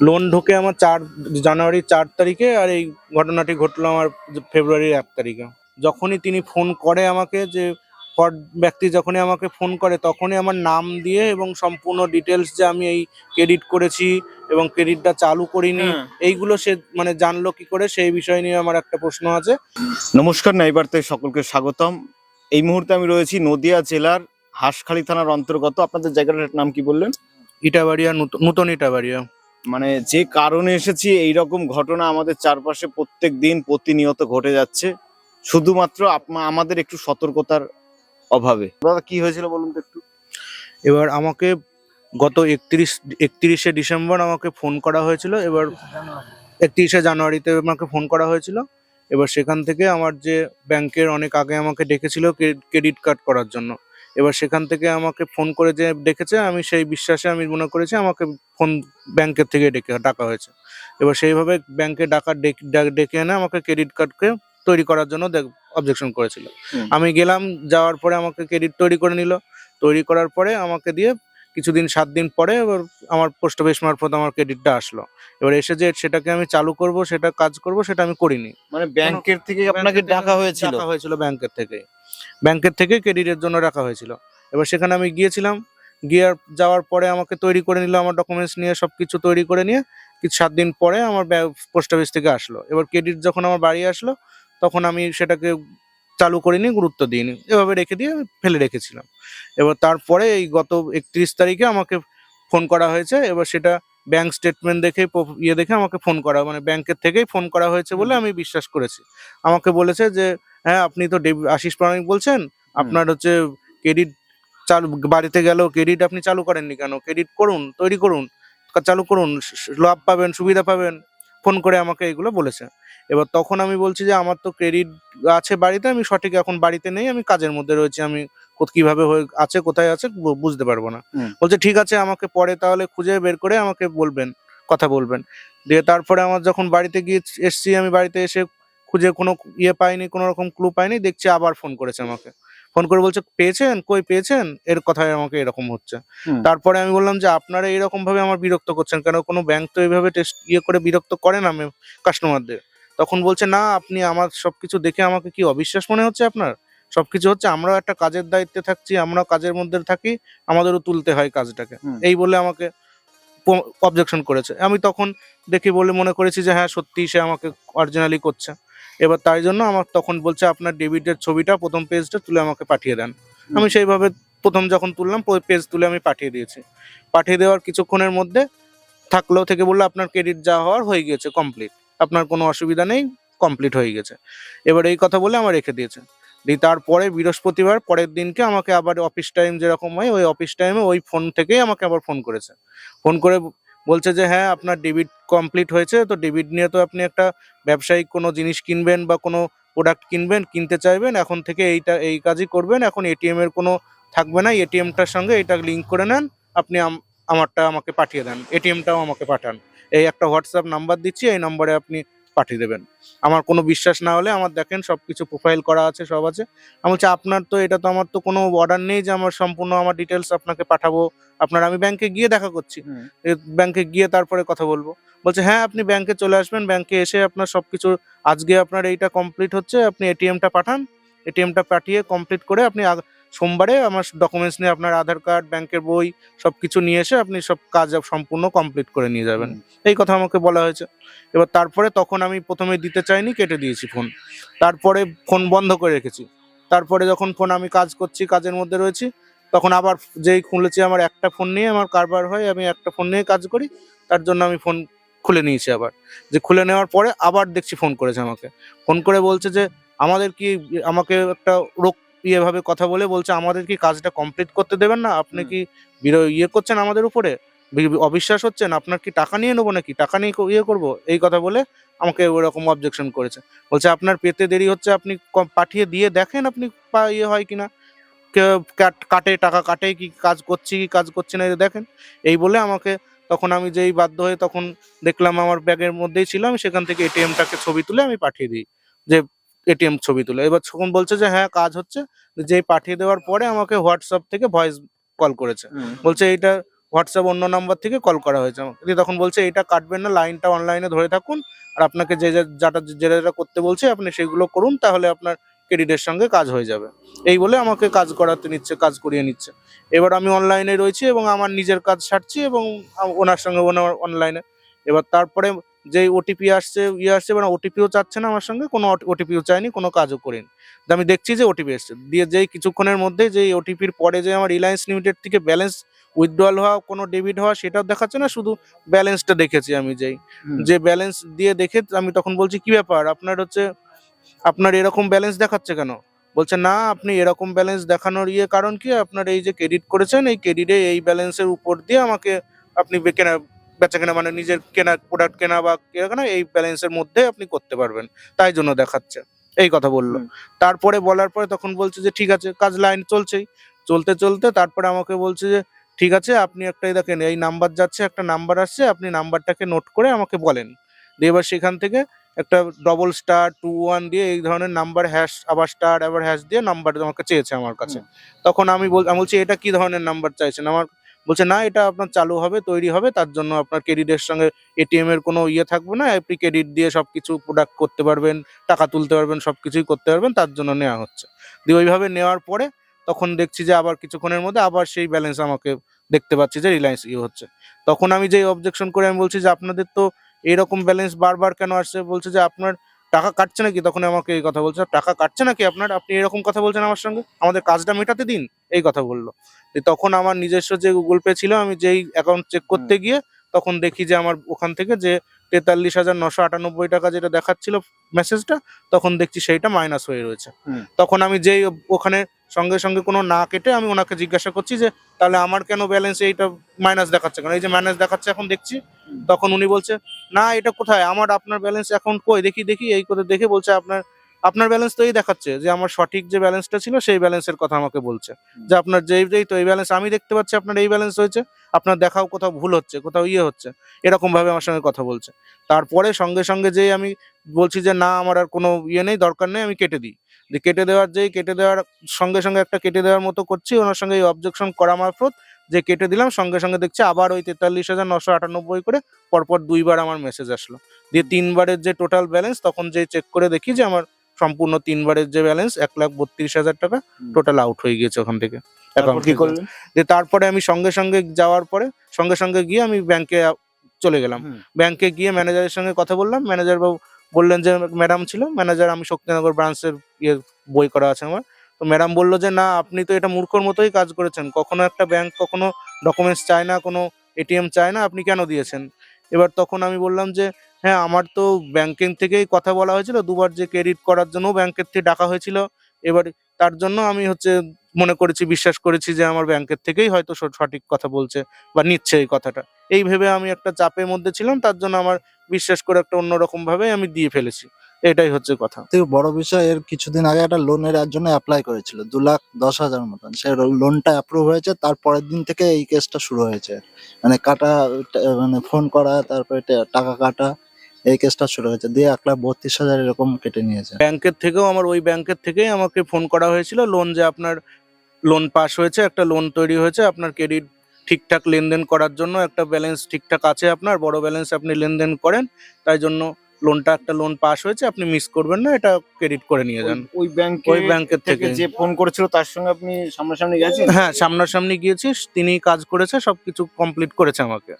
Loan ঢোকে আমার চার জানুয়ারির চার তারিখে আর এই ঘটনাটি ঘটলো আমার ফেব্রুয়ারির এক তারিখে। যখনই তিনি ফোন করে আমাকে যে ফর ব্যক্তি যখনই আমাকে ফোন করে তখনই আমার নাম দিয়ে এবং সম্পূর্ণ ডিটেলস যে আমি এই ক্রেডিট করেছি এবং ক্রেডিটটা চালু করিনি হ্যাঁ। এইগুলো সে মানে জানলো কি করে সেই বিষয় নিয়ে আমার একটা প্রশ্ন আছে। নমস্কার নাইবার্তে সকলকে স্বাগতম। এই মুহূর্তে আমি রয়েছি নদিয়া জেলার হাঁসখালি থানার অন্তর্গত। আপনাদের জায়গাটার নাম কি বললেন? ইটাবাড়িয়া নূত- নূতন ইটাবাড়িয়া। মানে যে কারণে এসেছি এই রকম ঘটনা আমাদের চারপাশে প্রত্যেক দিন প্রতিনিয়ত ঘটে যাচ্ছে। শুধুমাত্র আমাদের একটু সতর্কতার অভাবে। দাদা, কি হয়েছিল বলুন তো একটু? এবার আমাকে গত একত্রিশ, একত্রিশে ডিসেম্বর আমাকে ফোন করা হয়েছিল। এবার একত্রিশে জানুয়ারিতে আমাকে ফোন করা হয়েছিল। এবার সেখান থেকে আমার যে ব্যাংকের অনেক আগে আমাকে ডেকেছিল ক্রেডিট কার্ড করার জন্য। এবার সেখান থেকে আমাকে ফোন করে যে ডেকেছে? আমি সেই বিশ্বাসে আমি মনে করেছি আমাকে ফোন ব্যাংকের থেকে ডেকে ডাকা হয়েছে। এবার সেইভাবে ব্যাংকে ডাকা ডেকে এনে আমাকে ক্রেডিট কার্ডকে তৈরি করার জন্য অবজেকশন করেছিল। আমি গেলাম যাওয়ার পরে আমাকে ক্রেডিট তৈরি করে নিল। তৈরি করার পরে আমাকে দিয়ে কিছুদিন সাত দিন পরে এবার আমার পোস্ট অফিস মারফত আমার ক্রেডিটটা আসলো। এবার এসে যে সেটাকে আমি চালু করব সেটা কাজ করব সেটা আমি করিনি। মানে ব্যাংকের থেকে আপনাকে ডাকা হয়েছিল? ডাকা হয়েছিল ব্যাংকের থেকে ব্যাংকের থেকে ক্রেডিটের জন্য রাখা হয়েছিল। এবার সেখানে আমি গিয়েছিলাম, গিয়ে যাওয়ার পরে আমাকে তৈরি করে নিল, আমার ডকুমেন্টস নিয়ে সব কিছু তৈরি করে নিয়ে কিছু সাত দিন পরে আমার পোস্ট অফিস থেকে আসলো। এবার ক্রেডিট যখন আমার বাড়ি আসলো, তখন আমি সেটাকে চালু করে করিনি গুরুত্ব দিইনি। এভাবে রেখে দিয়ে ফেলে রেখেছিলাম। এবার তারপরে এই গত একত্রিশ তারিখে আমাকে ফোন করা হয়েছে। এবার সেটা ব্যাংক স্টেটমেন্ট দেখে ইয়ে দেখে আমাকে ফোন করা মানে ব্যাংকের থেকেই ফোন করা হয়েছে বলে আমি বিশ্বাস করেছি। আমাকে বলেছে যে হ্যাঁ আপনি তো ডেবি- আশিস প্রামাণিক বলছেন আপনার হচ্ছে ক্রেডিট চালু বাড়িতে গেল ক্রেডিট আপনি চালু করেননি কেন? ক্রেডিট করুন তৈরি করুন চালু করুন লাভ পাবেন সুবিধা পাবেন। ফোন করে আমাকে এগুলো বলেছে। এবার তখন আমি বলছি যে আমার তো ক্রেডিট আছে বাড়িতে আমি সঠিক এখন বাড়িতে নেই আমি কাজের মধ্যে রয়েছি আমি কীভাবে আছে কোথায় আছে বুঝতে পারব না। বলছে ঠিক আছে আমাকে পরে তাহলে খুঁজে বের করে আমাকে বলবেন কথা বলবেন। দিয়ে তারপরে আমার যখন বাড়িতে গিয়ে এসছি আমি বাড়িতে এসে খুঁজে কোনো ইয়ে পাইনি কোনো রকম ক্লু পাইনি দেখছি আবার ফোন করেছে আমাকে। ফোন করে বলছে পেয়েছেন? কই পেয়েছেন? এর কথায় আমাকে এরকম হচ্ছে। তারপরে আমি বললাম যে আপনারা এরকম ভাবে আমার বিরক্ত করছেন কেন? কোনো ব্যাংক তো এইভাবে টেস্ট ইয়ে করে বিরক্ত করেন আমি কাস্টমারদের তখন বলছে না আপনি আমার সবকিছু দেখে আমাকে কি অবিশ্বাস মনে হচ্ছে আপনার? সবকিছু হচ্ছে আমরাও একটা কাজের দায়িত্বে থাকছি আমরা কাজের মধ্যে থাকি আমাদেরও তুলতে হয় কাজটাকে। এই বলে আমাকে অবজেকশন করেছে। আমি তখন দেখি বলে মনে করেছি যে হ্যাঁ সত্যি সে আমাকে অরিজিনালি করছে। এবার তাই জন্য আমার তখন বলছে আপনার ডেবিটের ছবিটা প্রথম পেজটা তুলে আমাকে পাঠিয়ে দেন। আমি সেইভাবে প্রথম যখন তুললাম পেজ তুলে আমি পাঠিয়ে দিয়েছি। পাঠিয়ে দেওয়ার কিছুক্ষণের মধ্যে থাকলেও থেকে বলল আপনার ক্রেডিট যা হওয়ার হয়ে গিয়েছে কমপ্লিট আপনার কোনো অসুবিধা নেই কমপ্লিট হয়ে গেছে। এবার এই কথা বলে আমার রেখে দিয়েছে। দিয়ে তারপরে বৃহস্পতিবার পরের দিনকে আমাকে আবার অফিস টাইম যেরকম হয়, ওই অফিস টাইমে ওই ফোন থেকেই আমাকে আবার ফোন করেছে। ফোন করে বলছে যে হ্যাঁ আপনার ডেবিট কমপ্লিট হয়েছে, তো ডেবিট নিয়ে তো আপনি একটা ব্যবসায়িক কোনো জিনিস কিনবেন বা কোনো প্রোডাক্ট কিনবেন, কিনতে চাইবেন, এখন থেকে এইটা, এই কাজই করবেন, এখন এটিএম এর কোনো থাকবে না এটিএমটার সঙ্গে এটা লিঙ্ক করে নেন, আপনি আম- আমারটা আমাকে পাঠিয়ে দেন এটিএমটাও আমাকে পাঠান। এই একটা হোয়াটসঅ্যাপ নাম্বার দিচ্ছি এই নম্বরে আপনি পাঠিয়ে দেবেন। আমার কোনো বিশ্বাস না হলে আমার দেখেন সব কিছু প্রোফাইল করা আছে সব আছে। আমি বলছি আপনার তো এটা তো আমার তো কোনো অর্ডার নেই যে আমার সম্পূর্ণ আমার ডিটেলস আপনাকে পাঠাবো। আপনার আমি ব্যাংকে গিয়ে দেখা করছি। ব্যাংকে গিয়ে তারপরে কথা বলব। বলছে হ্যাঁ আপনি ব্যাংকে চলে আসবেন। ব্যাংকে এসে আপনার সবকিছু আজকে আপনার এইটা কমপ্লিট হচ্ছে। আপনি এটিএমটা পাঠান। এটিএমটা পাঠিয়ে কমপ্লিট করে আপনি সোমবারে আমার ডকুমেন্টস নিয়ে আপনার আধার কার্ড ব্যাংকের বই সব কিছু নিয়ে এসে আপনি সব কাজ সম্পূর্ণ কমপ্লিট করে নিয়ে যাবেন। এই কথা আমাকে বলা হয়েছে। এবার তারপরে তখন আমি প্রথমে দিতে চাইনি কেটে দিয়েছি ফোন তারপরে ফোন বন্ধ করে রেখেছি। তারপরে যখন ফোন আমি কাজ করছি কাজের মধ্যে রয়েছি তখন আবার যেই খুলেছি আমার একটা ফোন নিয়ে আমার কারবার হয় আমি একটা ফোন নিয়ে কাজ করি তার জন্য আমি ফোন খুলে নিয়েছি আবার। যে খুলে নেওয়ার পরে আবার দেখছি ফোন করেছে আমাকে। ফোন করে বলছে যে আমাদের কি আমাকে একটা রোগ ইয়েভাবে কথা বলে বলছে আমাদের কি কাজটা কমপ্লিট করতে দেবেন না? আপনি কি বিরো- ইয়ে করছেন আমাদের উপরে? অবিশ্বাস হচ্ছেন? আপনার কি টাকা নিয়ে নেব নাকি? টাকা নিয়ে ইয়ে করব? এই কথা বলে আমাকে ওরকম অবজেকশন করেছে। বলছে আপনার পেতে দেরি হচ্ছে আপনি পাঠিয়ে দিয়ে দেখেন আপনি ইয়ে হয় কিনা। কাট- কাটে টাকা কাটে কি কাজ করছি কি কাজ করছে না দেখেন। এই বলে আমাকে তখন আমি যেই বাধ্য হয়ে তখন দেখলাম আমার ব্যাগের মধ্যেই ছিল আমি সেখান থেকে এটিএমটাকে ছবি তুলে আমি পাঠিয়ে দিই। যে এটিএম ছবি তুলে। এবার তখন বলছে যে হ্যাঁ কাজ হচ্ছে। যেই পাঠিয়ে দেওয়ার পরে আমাকে হোয়াটসঅ্যাপ থেকে ভয়েস কল করেছে। বলছে এইটা হোয়াটসঅ্যাপ অন্য নাম্বার থেকে কল করা হয়েছে আমাকে। দিয়ে তখন বলছে এটা কাটবেন না লাইনটা অনলাইনে ধরে থাকুন। আর আপনাকে যে যে যাটা যেটা যেটা করতে বলছে আপনি সেগুলো করুন তাহলে আপনার ক্রেডিটের সঙ্গে কাজ হয়ে যাবে। এই বলে আমাকে কাজ করাতে নিচ্ছে কাজ করিয়ে নিচ্ছে। এবার আমি অনলাইনে রয়েছি এবং আমার নিজের কাজ সারছি এবং ওনার সঙ্গে ওনার অনলাইনে। এবার তারপরে যেই ওটিপি আসছে ইয়ে আসছে এবার ওটিপিও চাচ্ছে না আমার সঙ্গে কোনো ওটিপিও চাইনি কোনো কাজও করিনি। তো আমি দেখছি যে ওটিপি এসছে। দিয়ে যেই কিছুক্ষণের মধ্যে যেই ওটিপির পরে যে আমার রিলায়েন্স লিমিটেড থেকে ব্যালেন্স উইথড্রল হওয়া কোনো ডেবিট হওয়া সেটাও দেখাচ্ছে না শুধু ব্যালেন্সটা দেখেছি আমি যেই। যে ব্যালেন্স দিয়ে দেখে আমি তখন বলছি কি ব্যাপার? আপনার হচ্ছে আপনার এরকম ব্যালেন্স দেখাচ্ছে কেন? বলছে না আপনি এরকম ব্যালেন্স দেখানোর ইয়ে কারণ কি? আপনার এই যে ক্রেডিট করেছেন এই ক্রেডিটে এই ব্যালেন্সের উপর দিয়ে আমাকে আপনি কেনা বেচা কেনা মানে নিজের কেনা প্রোডাক্ট কেনা বা কেনা এই ব্যালেন্সের মধ্যে আপনি করতে পারবেন। তাই জন্য দেখাচ্ছে। এই কথা বলল। তারপরে বলার পরে তখন বলছে যে ঠিক আছে কাজ লাইন চলছেই। চলতে চলতে তারপরে আমাকে বলছে যে ঠিক আছে আপনি একটা দেখেন এই নাম্বার যাচ্ছে একটা নাম্বার আসছে আপনি নাম্বারটাকে নোট করে আমাকে বলেন। দিয়ে এবার সেখান থেকে একটা ডবল স্টার টু ওয়ান দিয়ে এই ধরনের নাম্বার হ্যাশ আবার স্টার আবার হ্যাশ দিয়ে নাম্বার আমাকে চেয়েছে আমার কাছে। তখন আমি বল আমি বলছি এটা কি ধরনের নাম্বার চাইছেন? আমার বলছে, না, এটা আপনার চালু হবে, তৈরি হবে, তার জন্য আপনার ক্রেডিটের সঙ্গে এটিএম এর কোনো ইয়ে থাকবে না। আপনি ক্রেডিট দিয়ে সব কিছু প্রোডাক্ট করতে পারবেন, টাকা তুলতে পারবেন সব কিছুই করতে পারবেন, তার জন্য নেওয়া হচ্ছে। দিয়ে ওইভাবে নেওয়ার পরে তখন দেখছি যে আবার কিছুক্ষণের মধ্যে আবার সেই ব্যালেন্স আমাকে দেখতে পাচ্ছি যে রিলায়েন্স ইয়ে হচ্ছে। তখন আমি যে অবজেকশন করে আমি বলছি যে, আপনাদের তো এরকম ব্যালেন্স বারবার কেন আসছে? বলছে যে, আপনার টাকা কাটছে নাকি? তখন আমাকে এই কথা বলছে। টাকা কাটছে নাকি আপনার? আপনি এরকম কথা বলছেন আমার সঙ্গে? আমাদের কাজটা মেটাতে দিন এই কথা বলল। তখন আমার নিজস্ব যে গুগল পে ছিল আমি যেই অ্যাকাউন্ট চেক করতে গিয়ে তখন দেখি যে আমার ওখান থেকে যে তেতাল্লিশ হাজার নশো আটানব্বই টাকা যেটা দেখাচ্ছিল মেসেজটা তখন দেখছি সেইটা মাইনাস হয়ে রয়েছে। তখন আমি যেই ওখানে সঙ্গে সঙ্গে কোনো না কেটে আমি ওনাকে জিজ্ঞাসা করছি যে, তাহলে আমার কেন ব্যালেন্স এইটা মাইনাস দেখাচ্ছে কেন? এই যে মাইনাস দেখাচ্ছে এখন দেখছি। তখন উনি বলছে, না, এটা কোথায়? আমার, আপনার ব্যালেন্স অ্যাকাউন্ট কই? দেখি দেখি, এই করে দেখে বলছে, আপনার আপনার ব্যালেন্স তো এই দেখাচ্ছে যে, আমার সঠিক যে ব্যালেন্সটা ছিল, সেই ব্যালেন্সের কথা আমাকে বলছে। যে আপনার যেই যেই তো এই ব্যালেন্স আমি দেখতে পাচ্ছি, আপনার এই ব্যালেন্স হয়েছে, আপনার দেখাও কোথাও ভুল হচ্ছে, কোথাও ইয়ে হচ্ছে। এরকমভাবে আমার সঙ্গে কথা বলছে। তারপরে সঙ্গে সঙ্গে যেই আমি বলছি যে, না, আমার আর কোনো ইয়ে নেই, দরকার নেই, আমি কেটে দিই। দিয়ে কেটে দেওয়ার যেই কেটে দেওয়ার সঙ্গে সঙ্গে একটা কেটে দেওয়ার মতো করছি ওনার সঙ্গে এই অবজেকশন করা মারফত যে কেটে দিলাম সঙ্গে সঙ্গে দেখছি আবার ওই তেতাল্লিশ হাজার নশো আটানব্বই করে পরপর দুইবার আমার মেসেজ আসলো। দিয়ে তিনবারের যে টোটাল ব্যালেন্স তখন যে চেক করে দেখি যে আমার সম্পূর্ণ তিনবারের যে ব্যালেন্স এক লাখ বত্রিশ হাজার টাকা টোটাল আউট হয়ে গিয়েছে ওখান থেকে। তারপর কি। করলেন দিয়ে তারপরে আমি সঙ্গে সঙ্গে যাওয়ার পরে সঙ্গে সঙ্গে গিয়ে আমি ব্যাংকে চলে গেলাম। ব্যাংকে গিয়ে ম্যানেজারের সঙ্গে কথা বললাম। ম্যানেজার বাবু বললেন যে ম্যাডাম ছিল, ম্যানেজার, আমি শক্তিনগর ব্রাঞ্চের ইয়ে বই করা আছে আমার। তো ম্যাডাম বলল যে, না, আপনি তো এটা মূর্খর মতোই কাজ করেছেন। কখনো একটা ব্যাংক কখনো ডকুমেন্টস চায় না, কোনো এটিএম চায় না, আপনি কেন দিয়েছেন? এবার তখন আমি বললাম যে হ্যাঁ আমার তো ব্যাংকিং থেকেই কথা বলা হয়েছিল। দুবার যে ক্রেডিট করার জন্য ব্যাংকের থেকে ডাকা হয়েছিল। এবার তার জন্য আমি হচ্ছে মনে করেছি, বিশ্বাস করেছি যে আমার ব্যাংকের থেকেই হয়তো সঠিক কথা বলছে বা নিচ্ছে এই কথাটা। এই ভেবে আমি একটা চাপের মধ্যে ছিলাম, তার জন্য আমার বিশ্বাস করে একটা অন্যরকম ভাবে আমি দিয়ে ফেলেছি। এটাই হচ্ছে কথা। থেকে বড় বিষয়, এর কিছুদিন আগে একটা লোনের জন্য অ্যাপ্লাই করেছিল, দু লাখ দশ হাজার মতন। সে লোনটা অ্যাপ্রুভ হয়েছে তারপরের দিন থেকে এই কেসটা শুরু হয়েছে। মানে কাটা মানে ফোন করা, তারপরে টাকা কাটা এই কেসটা শুরু হয়েছে। দিয়ে এক লাখ বত্রিশ হাজার এরকম কেটে নিয়েছে। ব্যাংকের থেকেও আমার ওই ব্যাংকের থেকেই আমাকে ফোন করা হয়েছিল। লোন যে আপনার লোন পাস হয়েছে, একটা লোন তৈরি হয়েছে, আপনার ক্রেডিট ঠিকঠাক লেনদেন করার জন্য, একটা ব্যালেন্স ঠিকঠাক আছে আপনার, বড় ব্যালেন্স আপনি লেনদেন করেন, তাই জন্য লোনটা একটা লোন পাস হয়েছে আপনি মিস করবেন না এটা ক্রেডিট করে নিয়ে যান। ওই- ব্যাংকে ওই ব্যাংকের থেকে যে ফোন করেছিল তার সঙ্গে আপনি সামনাসামনি গেছেন? হ্যাঁ সামনাসামনি গিয়েছিস তিনি কাজ করেছে সবকিছু কমপ্লিট করেছে আমাকে।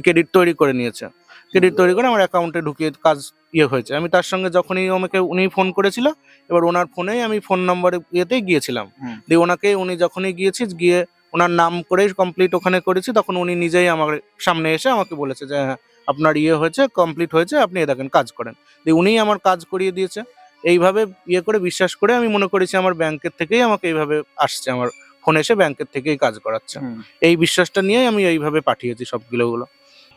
ক্রেডিট তৈরি করে নিয়েছে। ক্রেডিট তৈরি করে আমার অ্যাকাউন্টে ঢুকিয়ে কাজ ইয়ে হয়েছে। আমি তার সঙ্গে যখনই আমাকে উনি ফোন করেছিল এবার ওনার ফোনেই আমি ফোন নম্বরে ইয়েতেই গিয়েছিলাম। দিয়ে ওনাকে উনি যখনই গিয়েছি গিয়ে ওনার নাম করেই কমপ্লিট ওখানে করেছি তখন উনি নিজেই আমার সামনে এসে আমাকে বলেছে যে হ্যাঁ আপনার ইয়ে হয়েছে কমপ্লিট হয়েছে আপনি এ দেখেন কাজ করেন। দিয়ে উনিই আমার কাজ করিয়ে দিয়েছে। এইভাবে ইয়ে করে বিশ্বাস করে আমি মনে করেছি আমার ব্যাংকের থেকেই আমাকে এইভাবে আসছে আমার ফোন এসে ব্যাংকের থেকেই কাজ করাচ্ছে। এই বিশ্বাসটা নিয়েই আমি এইভাবে পাঠিয়েছি সবগুলো গুলো।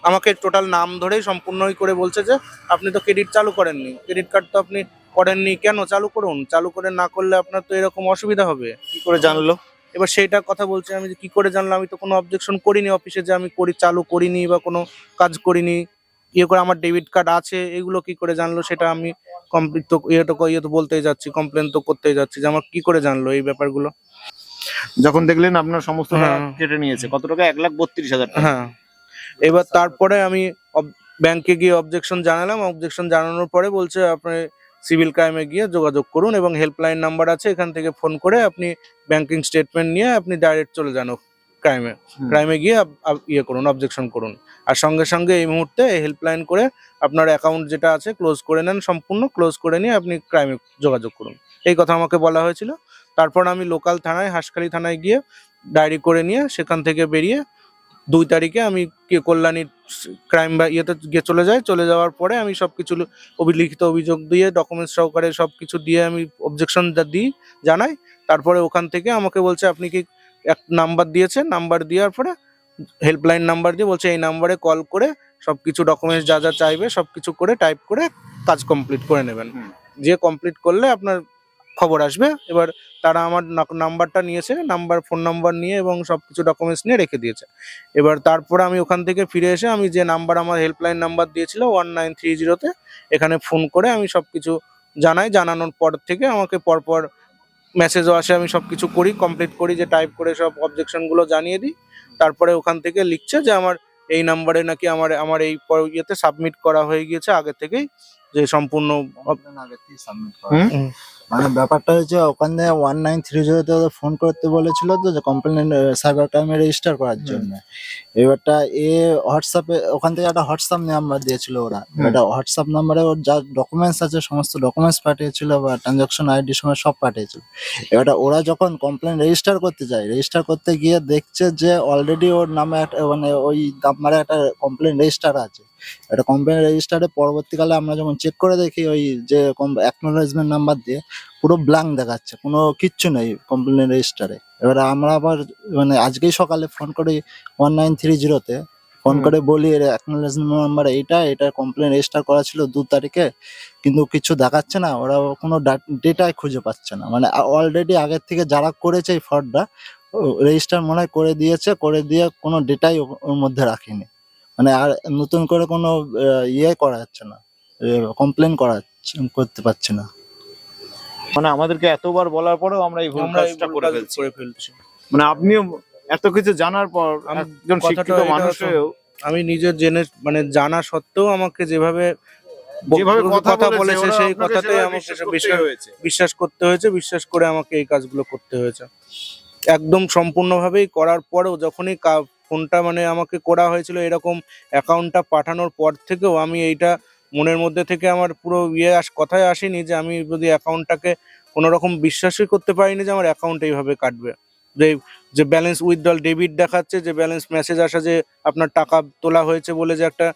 আমাকে টোটাল নাম ধরেই সম্পূর্ণই করে বলছে যে আপনি তো ক্রেডিট চালু করেননি। ক্রেডিট কার্ড তো আপনি করেননি কেন? চালু করুন। চালু করে না করলে আপনার তো এরকম অসুবিধা হবে। কি করে জানলো? এবার সেইটা কথা বলছে আমি যে কি করে জানলাম আমি তো কোনো অবজেকশন করিনি অফিসে যে আমি করি চালু করিনি বা কোনো কাজ করিনি। ইয়ে করে আমার ডেবিট কার্ড আছে এগুলো কি করে জানলো সেটা আমি কমপ্লিট তো ইয়ে তো ইয়ে তো বলতেই যাচ্ছি কমপ্লেন তো করতেই যাচ্ছি যে আমার কি করে জানলো এই ব্যাপারগুলো। যখন দেখলেন আপনার সমস্ত হ্যাঁ। কেটে নিয়েছে কত টাকা? এক লাখ বত্রিশ হাজার টাকা। হ্যাঁ। এবার তারপরে আমি ব্যাংকে গিয়ে অবজেকশন জানালাম অবজেকশন জানানোর পরে বলছে আপনি সিভিল ক্রাইমে গিয়ে যোগাযোগ করুন এবং হেল্পলাইন নাম্বার আছে এখান থেকে ফোন করে আপনি ব্যাংকিং স্টেটমেন্ট নিয়ে আপনি ডাইরেক্ট চলে যান ক্রাইমে ক্রাইমে গিয়ে ইয়ে করুন অবজেকশন করুন। আর সঙ্গে সঙ্গে এই মুহূর্তে হেল্পলাইন করে আপনার অ্যাকাউন্ট যেটা আছে ক্লোজ করে নেন সম্পূর্ণ ক্লোজ করে নিয়ে আপনি ক্রাইমে যোগাযোগ করুন। এই কথা আমাকে বলা হয়েছিল। তারপর আমি লোকাল থানায় হাসখালি থানায় গিয়ে ডায়েরি করে নিয়ে সেখান থেকে বেরিয়ে দুই তারিখে আমি কে কল্যাণী ক্রাইম বা ইয়েতে গিয়ে চলে যাই। চলে যাওয়ার পরে আমি সব কিছু অভি- লিখিত অভিযোগ দিয়ে ডকুমেন্টস সহকারে সব কিছু দিয়ে আমি অবজেকশন দিই জানাই। তারপরে ওখান থেকে আমাকে বলছে আপনি কি এক নাম্বার দিয়েছেন? নাম্বার দেওয়ার পরে হেল্পলাইন নাম্বার দিয়ে বলছে এই নাম্বারে কল করে সব কিছু ডকুমেন্টস যা যা চাইবে সব কিছু করে টাইপ করে কাজ কমপ্লিট করে নেবেন। যে কমপ্লিট করলে আপনার খবর আসবে। এবার তারা আমার নাম্বারটা নিয়েছে নাম্বার ফোন নাম্বার নিয়ে এবং সব কিছু ডকুমেন্টস নিয়ে রেখে দিয়েছে। এবার তারপরে আমি ওখান থেকে ফিরে এসে আমি যে নাম্বার আমার হেল্পলাইন নাম্বার দিয়েছিল ওয়ান নাইন থ্রি জিরোতে এখানে ফোন করে আমি সব কিছু জানাই। জানানোর পর থেকে আমাকে পরপর মেসেজও আসে আমি সব কিছু করি কমপ্লিট করি যে টাইপ করে সব অবজেকশনগুলো জানিয়ে দিই। তারপরে ওখান থেকে লিখছে যে আমার এই নাম্বারে নাকি আমার আমার এই ইয়েতে সাবমিট করা হয়ে গিয়েছে। আগে থেকেই যে সম্পূর্ণ আগে থেকেই submit করা। মানে ব্যাপারটা হচ্ছে ওখানে ওয়ান নাইন থ্রি জিরোতে ফোন করতে বলেছিল তো যে কমপ্লেন সাইবার ক্রাইমে রেজিস্টার করার। জন্য। এবারটা এ হোয়াটসঅ্যাপে ওখান থেকে একটা হোয়াটসঅ্যাপ নাম্বার দিয়েছিল ওরা। এটা হোয়াটসঅ্যাপ নাম্বারে ওর যা ডকুমেন্টস আছে সমস্ত ডকুমেন্টস পাঠিয়েছিল বা ট্রানজাকশন আইডি সময় সব পাঠিয়েছিল। এবারটা ওরা যখন কমপ্লেন রেজিস্টার করতে যায় রেজিস্টার করতে গিয়ে দেখছে যে অলরেডি ওর নামে একটা মানে ওই নাম্বারে একটা কমপ্লেন রেজিস্টার আছে। একটা কমপ্লেন রেজিস্টারে পরবর্তীকালে আমরা যখন চেক করে দেখি ওই যে অ্যাকনোলেজমেন্ট নাম্বার দিয়ে পুরো ব্ল্যাঙ্ক দেখাচ্ছে কোনো কিচ্ছু নেই কমপ্লেন রেজিস্টারে এবারে আমরা আবার মানে আজকেই সকালে ফোন করি ওয়ান নাইন থ্রি জিরোতে ফোন করে বলি অ্যাকনোলেজমেন্ট নাম্বার এইটা এটা কমপ্লেন রেজিস্টার করা ছিল দু তারিখে কিন্তু কিছু দেখাচ্ছে না। ওরা কোনো ডেটাই খুঁজে পাচ্ছে না। মানে অলরেডি আগের থেকে যারা করেছে এই ফ্রডটা রেজিস্টার মনে হয় করে দিয়েছে করে দিয়ে কোনো ডেটাই ওর মধ্যে রাখেনি। মানে আর নতুন করে কোনো ইয়ে করা যাচ্ছে না। কমপ্লেন করা করতে পারছে না। মানে আমাদেরকে এতবার বলার পরেও আমরা এই ভুল কাজটা করে ফেলছি। করে ফেলছি। মানে আপনিও এত কিছু জানার পর আমি একজন শিক্ষিত মানুষ হয়েও আমি নিজের জেনে মানে জানা সত্ত্বেও আমাকে যেভাবে যেভাবে কথা বলেছে সেই সেভাবে আমাকে বিশ্বাস করতেই হয়েছে। বিশ্বাস করতে হয়েছে বিশ্বাস করে আমাকে এই কাজগুলো করতে হয়েছে। একদম সম্পূর্ণভাবেই করার পরেও যখনই কা- ফোনটা মানে আমাকে করা হয়েছিল এরকম অ্যাকাউন্টটা পাঠানোর পর থেকেও আমি এইটা মনের মধ্যে থেকে আমার পুরো ইয়ে আস, কথায় আসেনি যে আমি যদি অ্যাকাউন্টটাকে কোনোরকম বিশ্বাসই করতে পারিনি যে আমার অ্যাকাউন্ট এইভাবে কাটবে। যে যে ব্যালেন্স উইথড্রল ডেবিট দেখাচ্ছে, যে ব্যালেন্স মেসেজ আসা যে আপনার টাকা তোলা হয়েছে বলে যে একটা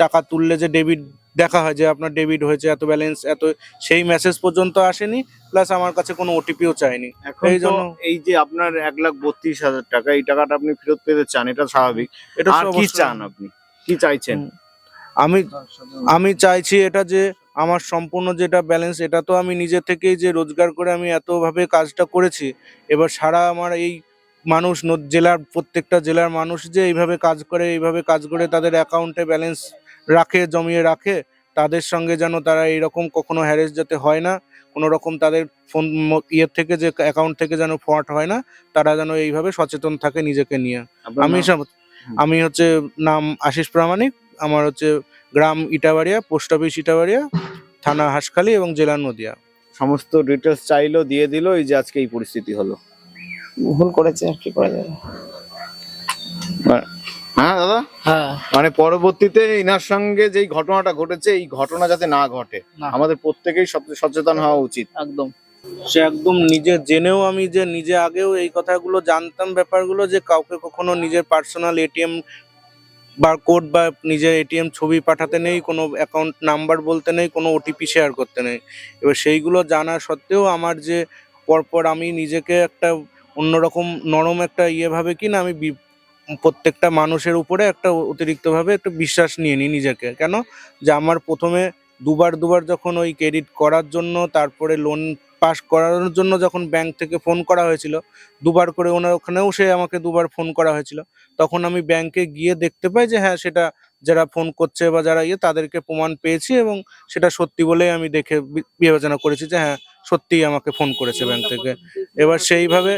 টাকা তুললে যে ডেবিট দেখা হয় যে আপনার ডেবিট হয়েছে এত ব্যালেন্স এত সেই মেসেজ পর্যন্ত আসেনি প্লাস আমার কাছে কোনো ওটিপিও চাইনি এই জন্য- এই যে আপনার এক লাখ বত্রিশ হাজার টাকা এই টাকাটা আপনি ফেরত পেতে চান এটা স্বাভাবিক। এটা কি চান আপনি? কি চাইছেন? আমি আমি চাইছি এটা যে আমার সম্পূর্ণ যেটা ব্যালেন্স এটা তো আমি নিজে থেকেই যে রোজগার করে আমি এতভাবে কাজটা করেছি এবার সারা আমার এই মানুষ জেলার প্রত্যেকটা জেলার মানুষ যে এইভাবে কাজ করে এইভাবে কাজ করে তাদের অ্যাকাউন্টে ব্যালেন্স রাখে জমিয়ে রাখে তাদের সঙ্গে যেন তারা এইরকম কখনো হ্যারেস যাতে হয় না কোনো রকম তাদের ফোন ইয়ের থেকে যে অ্যাকাউন্ট থেকে যেন ফ্রড হয় না তারা যেন এইভাবে সচেতন থাকে নিজেকে নিয়ে। আমি আমি হচ্ছে নাম আশিস প্রামাণিক আমার হচ্ছে গ্রাম ইটাবাড়িয়া পোস্ট অফিস ইটাবাড়িয়া থানা হাসখালি এবং জেলা নদিয়া। সমস্ত ডিটেলস চাইলো দিয়ে দিল এই যে আজকে এই পরিস্থিতি হলো। ভুল করেছে আর কি করা যাবে? হ্যাঁ দাদা? হ্যাঁ। মানে পরবর্তীতে ইনার সঙ্গে যেই ঘটনাটা ঘটেছে এই ঘটনা যাতে না ঘটে আমাদের প্রত্যেকেই সচে- সচেতন হওয়া উচিত। একদম। সে একদম নিজে জেনেও আমি যে নিজে আগেও এই কথাগুলো জানতাম ব্যাপারগুলো যে কাউকে কখনো নিজের পার্সোনাল এটিএম বা কোড বা নিজের এটিএম ছবি পাঠাতে নেই কোনো অ্যাকাউন্ট নাম্বার বলতে নেই কোনো ওটিপি শেয়ার করতে নেই। এবার সেইগুলো জানা সত্ত্বেও আমার যে পরপর আমি নিজেকে একটা অন্যরকম নরম একটা ইয়ে ভাবে কি না আমি বি- প্রত্যেকটা মানুষের উপরে একটা অতিরিক্তভাবে একটু বিশ্বাস নিয়ে নিই নিজেকে। কেন? যে আমার প্রথমে দুবার দুবার যখন ওই ক্রেডিট করার জন্য, তারপরে লোন পাস করানোর জন্য যখন ব্যাংক থেকে ফোন করা হয়েছিল, দুবার করে ওনার ওখানেও সে আমাকে দুবার ফোন করা হয়েছিল। তখন আমি ব্যাংকে গিয়ে দেখতে পাই যে হ্যাঁ সেটা যারা ফোন করছে বা যারা ইয়ে তাদেরকে প্রমাণ পেয়েছি এবং সেটা সত্যি বলেই আমি দেখে বিবেচনা করেছি যে হ্যাঁ সত্যিই আমাকে ফোন করেছে ব্যাংক থেকে। এবার সেইভাবে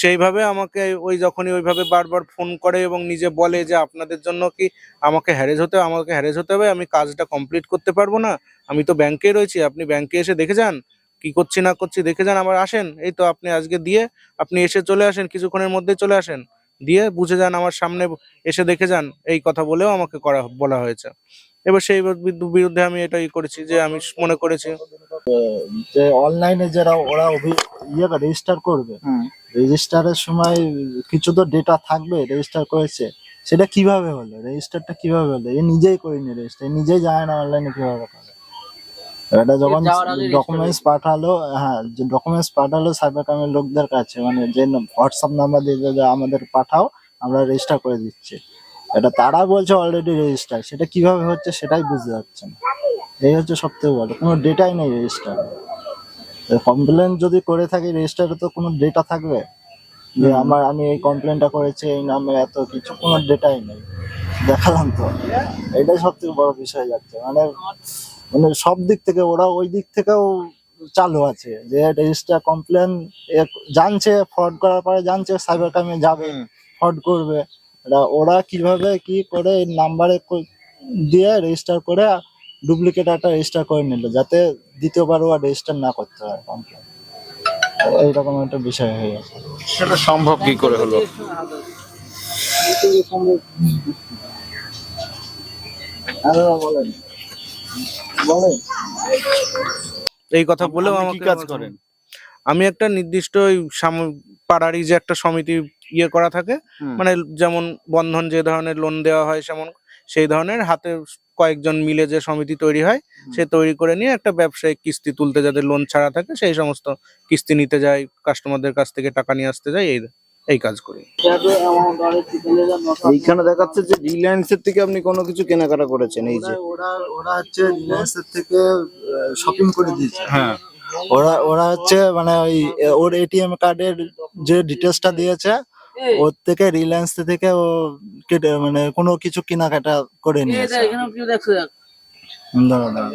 সেইভাবে আমাকে ওই যখনই ওইভাবে বারবার ফোন করে এবং নিজে বলে যে আপনাদের জন্য কি আমাকে হ্যারেজ হতে হবে আমাকে হ্যারেজ হতে হবে, আমি কাজটা কমপ্লিট করতে পারব না, আমি তো ব্যাংকে রয়েছি, আপনি ব্যাংকে এসে দেখে যান, কি করছি না করছি দেখে যান, আবার আসেন, এই তো আপনি আজকে দিয়ে, আপনি এসে চলে আসেন, কিছুক্ষণের মধ্যে চলে আসেন। দিয়ে বুঝে যান আমার সামনে এসে দেখে যান এই কথা বলেও আমাকে করা বলা হয়েছে। এবার সেই বিরুদ্ধে আমি এটাই করেছি যে আমি মনে করেছি যে অনলাইনে যারা ওরা অভি- ইয়ে রেজিস্টার করবে রেজিস্টারের সময় কিছু তো ডেটা থাকবে রেজিস্টার করেছে সেটা কীভাবে হলো? রেজিস্টারটা কীভাবে হলো? এ নিজেই করিনি রেজিস্টার নিজেই জানে না অনলাইনে কীভাবে করে এটা যখন ডকুমেন্টস পাঠালো হ্যাঁ যে ডকুমেন্টস পাঠালো সাইবার ক্রাইমের লোকদের কাছে মানে যে হোয়াটসঅ্যাপ নাম্বার দিয়ে যে আমাদের পাঠাও আমরা রেজিস্টার করে দিচ্ছি। এটা তারা বলছে অলরেডি রেজিস্টার সেটা কীভাবে হচ্ছে সেটাই বুঝতে পারছে না। এই হচ্ছে সব থেকে বড়। কোনো ডেটাই নেই রেজিস্টার কমপ্লেন যদি করে থাকি রেজিস্টারে তো কোনো ডেটা থাকবে? যে আমার আমি এই কমপ্লেনটা করেছি এই নামে এত কিছু কোনো ডেটাই নেই। দেখালাম তো। এটাই সব থেকে বড় বিষয় যাচ্ছে। মানে মানে সব দিক থেকে ওরা ওই দিক থেকেও চালু আছে। যে রেজিস্টার কমপ্লেন জানছে ফ্রড করার পরে জানছে সাইবার ক্রাইমে যাবে ফ্রড করবে। ওরা কীভাবে কি করে এই নাম্বারে দিয়ে রেজিস্টার করে ডুপ্লিকেট একটা রেজিস্টার করে নিল যাতে দ্বিতীয়বার ও রেজিস্টার না করতে হয় কমপ্লেন। এইরকম একটা বিষয় হয়ে গেছে। সেটা সম্ভব কি করে হলো? আরে বলেন। এই কথা বলেও আমাকে কাজ করেন? আমি একটা নির্দিষ্ট ওই সাম- পাড়ারই যে একটা সমিতি ইয়ে করা থাকে মানে যেমন বন্ধন যে ধরনের লোন দেওয়া হয় সেমন সেই ধরনের হাতে কয়েকজন মিলে যে সমিতি তৈরি হয় সে তৈরি করে নিয়ে একটা ব্যবসায়িক কিস্তি তুলতে যাদের লোন ছাড়া থাকে সেই সমস্ত কিস্তি নিতে যায় কাস্টমারদের কাছ থেকে টাকা নিয়ে আসতে যায় এই এই কাজ করি। এইখানে দেখাচ্ছে যে রিলায়েন্স এর থেকে আপনি কোনো কিছু কেনাকাটা করেছেন এই যে। ওরা হচ্ছে রিলায়েন্সের থেকে শপিং করে দিয়েছে। হ্যাঁ। ওরা ওরা হচ্ছে মানে ওই ওর এটিএম কার্ডের যে ডিটেলসটা দিয়েছে ওর থেকে রিলায়েন্স থেকে ও কেটে মানে কোনো কিছু কেনাকাটা করে নিয়েছে। দাঁড়াও, দাঁড়াও।